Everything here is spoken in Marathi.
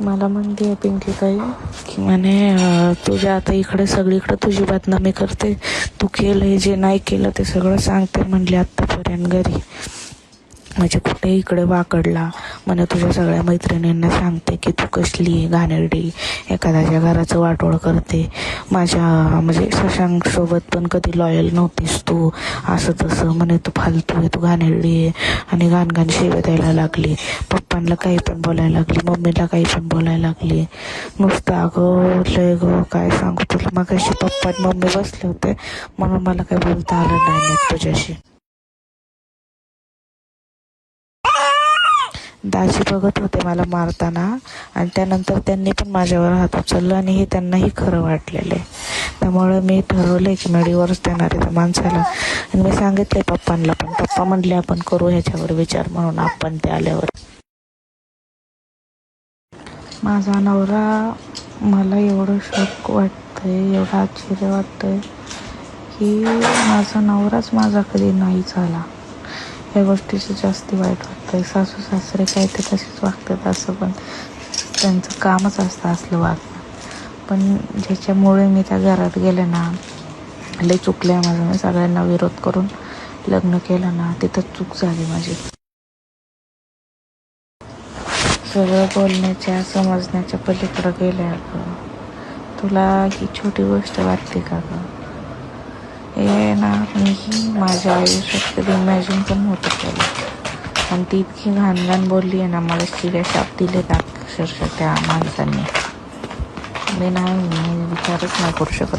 मला म्हणते आहे पिंकी ताई की म्हणे तुझ्या आता इकडे सगळीकडे तुझी बदनामी करते. तू केलंय जे नाही केलं ते सगळं सांगते म्हणले आत्तापर्यंत घरी. म्हणजे कुठे इकडे वाकडला. म्हणे तुझ्या सगळ्या मैत्रिणींना सांगते की तू कसली आहे घाणेरडी. एखाद्याच्या घराचं वाटोळ करते. माझ्या म्हणजे शशांकसोबत पण कधी लॉयल नव्हतीस तू. असं तसं. म्हणे तू फालतू आहे तू घाणेरडी आहे. आणि घाण घाण शिव्या द्यायला लागली पप्पांना काही पण बोलायला लागली मम्मीला काही पण बोलायला लागली. नुसतं अगं लय गं काय सांगू तुला? मग अशी पप्पा आणि मम्मी बसले होते म्हणून मला काही बोलता आलं नाही तुझ्याशी. दाजी बघत होते मला मारताना आणि त्यानंतर त्यांनी पण माझ्यावर हात उचलला आणि हे त्यांनाही खरं वाटलेलं आहे. त्यामुळे मी ठरवलं की मी डिवोर्स देणार आहे त्या माणसाला. आणि मी सांगितले पप्पांना पण पप्पा म्हणले आपण करू ह्याच्यावर विचार म्हणून आपण ते आल्यावर. माझा नवरा मला एवढं शॉक वाटतंय एवढं आश्चर्य वाटतंय की माझा नवराच माझा कधी नाही झाला. या गोष्टीचं जास्त वाईट वाटतंय. सासू सासरे काय ते तसेच वागतात असं पण त्यांचं कामच असतं असलं वागणं. पण ज्याच्यामुळे मी त्या घरात गेले ना लय चुकले माझं. मी सगळ्यांना विरोध करून लग्न केलं ना तिथं चूक झाली माझी. सगळं बोलण्याच्या समजण्याच्या पलीकडं गेल्या अगं. तुला ही छोटी गोष्ट वाटते का गं? हे ना मीही माझ्या आयुष्यात कधी इमॅजिन पण होतं केलं. आणि ती इतकी घाण घाण बोलली आहे ना मला शिव्या शाप दिले अक्षरशः त्या माणसांनी. मी नाही मी विचारच नाही करू शकत.